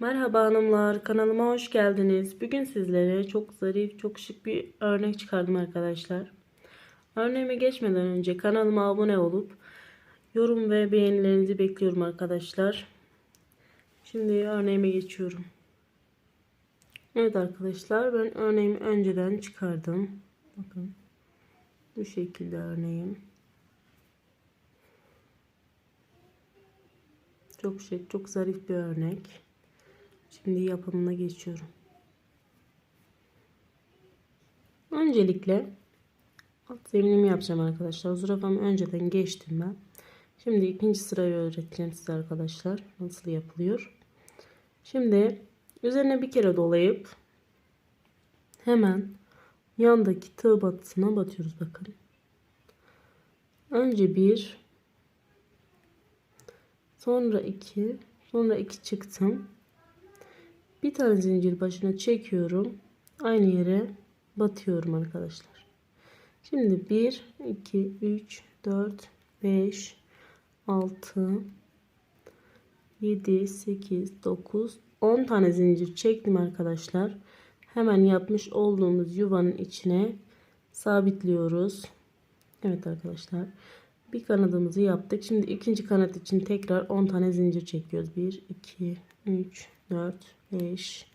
Merhaba hanımlar, kanalıma hoş geldiniz. Bugün sizlere çok zarif, çok şık bir örnek çıkardım arkadaşlar. Örneğime geçmeden önce kanalıma abone olup yorum ve beğenilerinizi bekliyorum arkadaşlar. Şimdi örneğime geçiyorum. Evet arkadaşlar, ben örneğimi önceden çıkardım. Bakın bu şekilde örneğim. Çok şık, çok zarif bir örnek. Şimdi yapımına geçiyorum. Öncelikle alt zeminimi yapacağım arkadaşlar. Zürafamı önceden geçtim ben. Şimdi ikinci sırayı öğreteceğim size arkadaşlar. Nasıl yapılıyor. Şimdi üzerine bir kere dolayıp hemen yandaki tığ batısına batıyoruz bakın. Önce bir sonra iki sonra iki çıktım. Bir tane zincir başına çekiyorum. Aynı yere batıyorum arkadaşlar. Şimdi 1, 2, 3, 4, 5, 6, 7, 8, 9, 10 tane zincir çektim arkadaşlar. Hemen yapmış olduğumuz yuvanın içine sabitliyoruz. Evet arkadaşlar. Bir kanadımızı yaptık. Şimdi ikinci kanat için tekrar 10 tane zincir çekiyoruz. 1, 2, 3, 4, 5,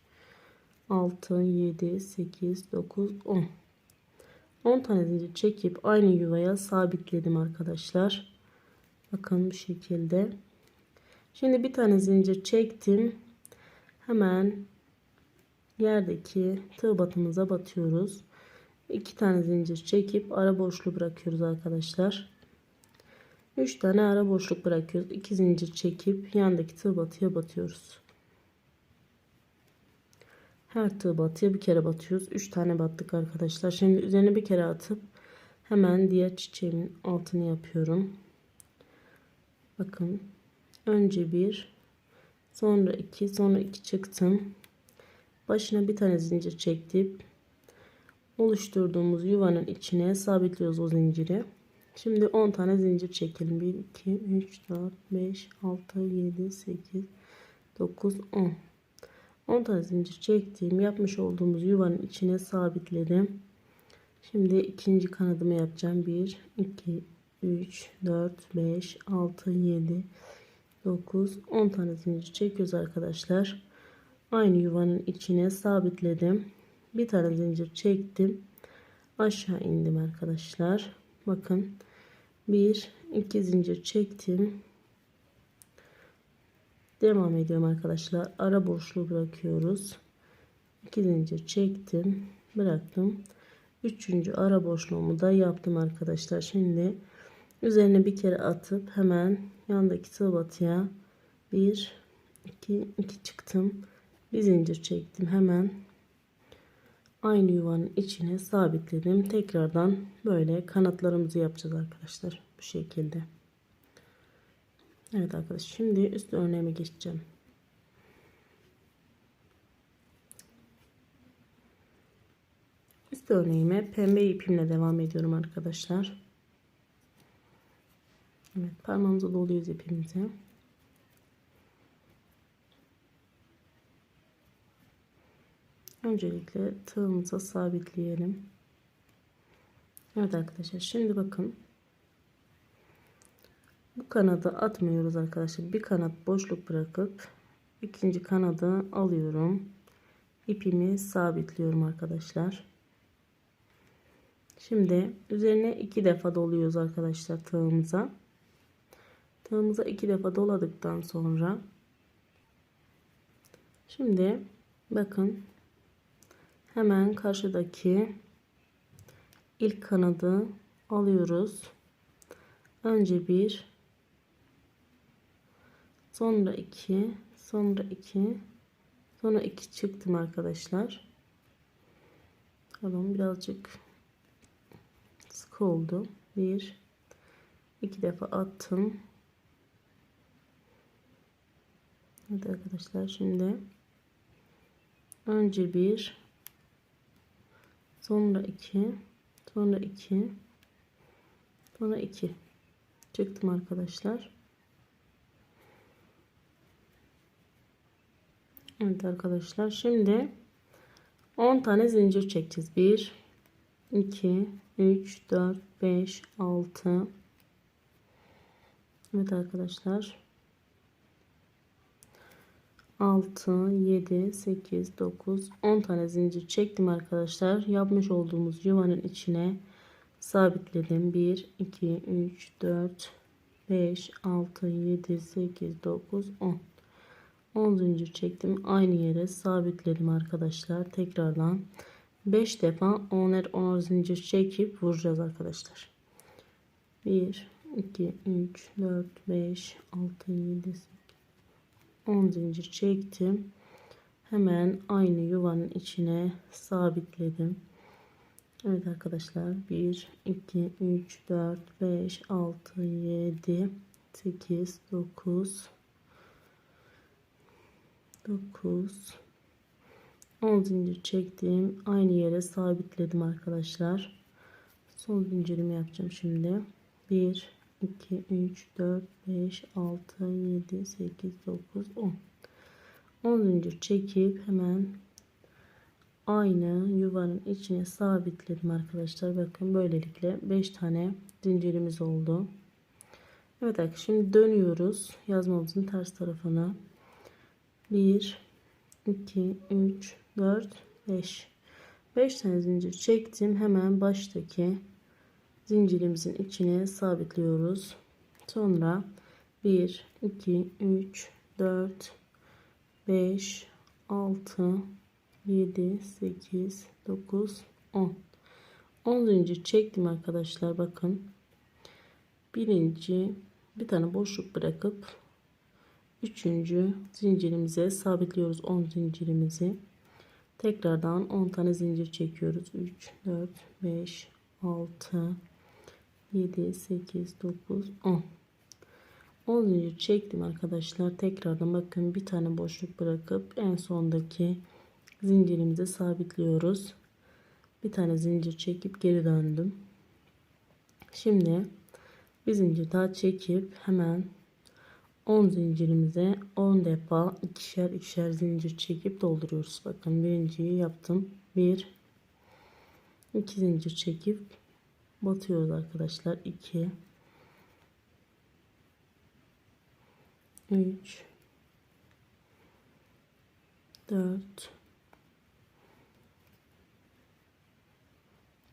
6, 7, 8, 9, 10. 10 tane zincir çekip aynı yuvaya sabitledim arkadaşlar. Bakın bu şekilde. Şimdi bir tane zincir çektim. Hemen yerdeki tığ batımıza batıyoruz. 2 tane zincir çekip ara boşluğu bırakıyoruz arkadaşlar. 3 tane ara boşluk bırakıyoruz. 2 zincir çekip yandaki tığ batıya batıyoruz. Her tığ batıya bir kere batıyoruz. 3 tane battık arkadaşlar. Şimdi üzerine bir kere atıp hemen diğer çiçeğimin altını yapıyorum. Bakın. Önce bir, sonra iki, sonra iki çıktım. Başına bir tane zincir çekip oluşturduğumuz yuvanın içine sabitliyoruz o zinciri. Şimdi 10 tane zincir çekelim. 1, 2, 3, 4, 5, 6, 7, 8, 9, 10. 10 tane zincir çektiğim yapmış olduğumuz yuvanın içine sabitledim. Şimdi ikinci kanadımı yapacağım. 1, 2, 3, 4, 5, 6, 7, 9, 10 tane zincir çekiyoruz arkadaşlar. Aynı yuvanın içine sabitledim. Bir tane zincir çektim. Aşağı indim arkadaşlar. Bakın. 1, 2 zincir çektim. Devam ediyorum arkadaşlar. Ara boşluğu bırakıyoruz. 2 zincir çektim. Bıraktım. Üçüncü ara boşluğumu da yaptım arkadaşlar. Şimdi üzerine bir kere atıp hemen yandaki tığ batıya 1 2 2 çıktım. Bir zincir çektim. Hemen aynı yuvanın içine sabitledim. Tekrardan böyle kanatlarımızı yapacağız arkadaşlar. Bu şekilde. Evet arkadaşlar şimdi üst örneğime geçeceğim. Üst örneğime pembe ipimle devam ediyorum arkadaşlar. Evet parmağımıza doluyoruz ipimizi. Öncelikle tığımıza sabitleyelim. Evet arkadaşlar şimdi bakın bu kanadı atmıyoruz arkadaşlar. Bir kanat boşluk bırakıp ikinci kanadı alıyorum. İpimi sabitliyorum arkadaşlar. Şimdi üzerine iki defa doluyoruz arkadaşlar tığımıza. Tığımıza iki defa doladıktan sonra şimdi bakın hemen karşıdaki ilk kanadı alıyoruz. Önce bir Sonra 2, sonra 2, sonra 2 çıktım arkadaşlar. Pardon birazcık sıkı oldu. 1 2 defa attım. Evet arkadaşlar şimdi önce 1 sonra 2 sonra 2 sonra 2 çıktım arkadaşlar. Evet arkadaşlar şimdi 10 tane zincir çekeceğiz. 1 2 3 4 5 6 Evet arkadaşlar 6 7 8 9 10 tane zincir çektim arkadaşlar. Yapmış olduğumuz yuvanın içine sabitledim. 1 2 3 4 5 6 7 8 9 10 10 zincir çektim. Aynı yere sabitledim arkadaşlar. Tekrardan 5 defa 10'er 10'er zincir çekip vuracağız arkadaşlar. 1 2 3 4 5 6 7 8 10 zincir çektim. Hemen aynı yuvanın içine sabitledim. Evet arkadaşlar 1 2 3 4 5 6 7 8 9 9 10 zincir çektim. Aynı yere sabitledim arkadaşlar. Son zincirimi yapacağım şimdi. 1 2 3 4 5 6 7 8 9 10 10 zincir çekip hemen aynı yuvanın içine sabitledim arkadaşlar. Bakın böylelikle 5 tane zincirimiz oldu. Evet arkadaşlar şimdi dönüyoruz yazmamızın ters tarafına 1 2 3 4 5 5 tane zincir çektim. Hemen baştaki zincirimizin içine sabitliyoruz. Sonra 1 2 3 4 5 6 7 8 9 10 10 zincir çektim arkadaşlar bakın. Birinci bir tane boşluk bırakıp üçüncü zincirimize sabitliyoruz 10 zincirimizi. Tekrardan 10 tane zincir çekiyoruz. 3 4 5 6 7 8 9 10 10 zincir çektim arkadaşlar. Tekrardan bakın bir tane boşluk bırakıp en sondaki zincirimize sabitliyoruz. Bir tane zincir çekip geri döndüm. Şimdi bir zincir daha çekip hemen 10 zincirimize 10 defa ikişer ikişer zincir çekip dolduruyoruz. Bakın birinciyi yaptım. 1 2 zincir çekip batıyoruz arkadaşlar. 2 3 4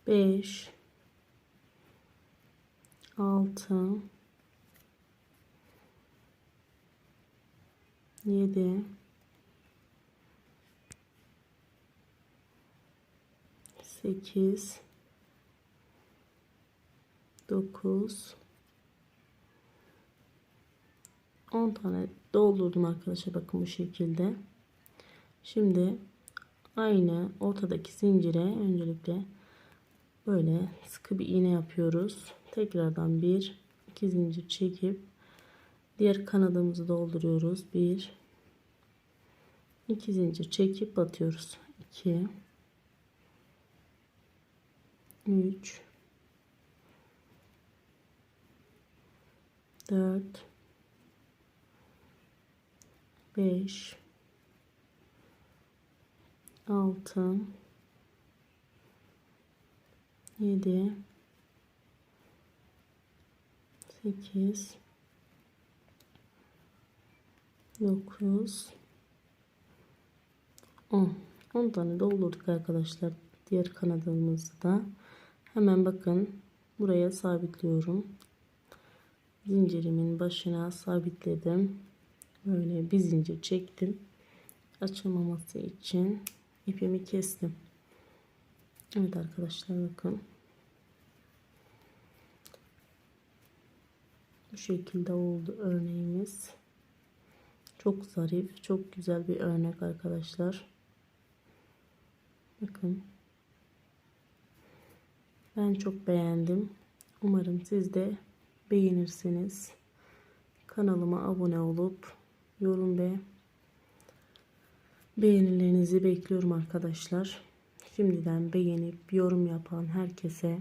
5 6 7 8 9 10 tane doldurdum arkadaşlar bakın bu şekilde. Şimdi aynı ortadaki zincire öncelikle böyle sıkı bir iğne yapıyoruz. Tekrardan bir iki zincir çekip diğer kanadımızı dolduruyoruz. 1 2 zincir çekip batıyoruz. 2 3 4 5 6 7 8 9 10 10 tane doldurduk arkadaşlar diğer kanadımızı da. Hemen bakın buraya sabitliyorum. Zincirimin başına sabitledim. Böyle bir zincir çektim. Açılmaması için ipimi kestim. Evet arkadaşlar bakın. Bu şekilde oldu örneğimiz. Çok zarif çok güzel bir örnek arkadaşlar bakın. Ben çok beğendim. Umarım siz de beğenirsiniz. Kanalıma abone olup yorum ve beğenilerinizi bekliyorum arkadaşlar. Şimdiden beğenip yorum yapan herkese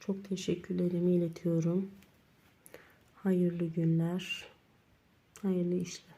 çok teşekkürlerimi iletiyorum. Hayırlı günler Hayırlı işler.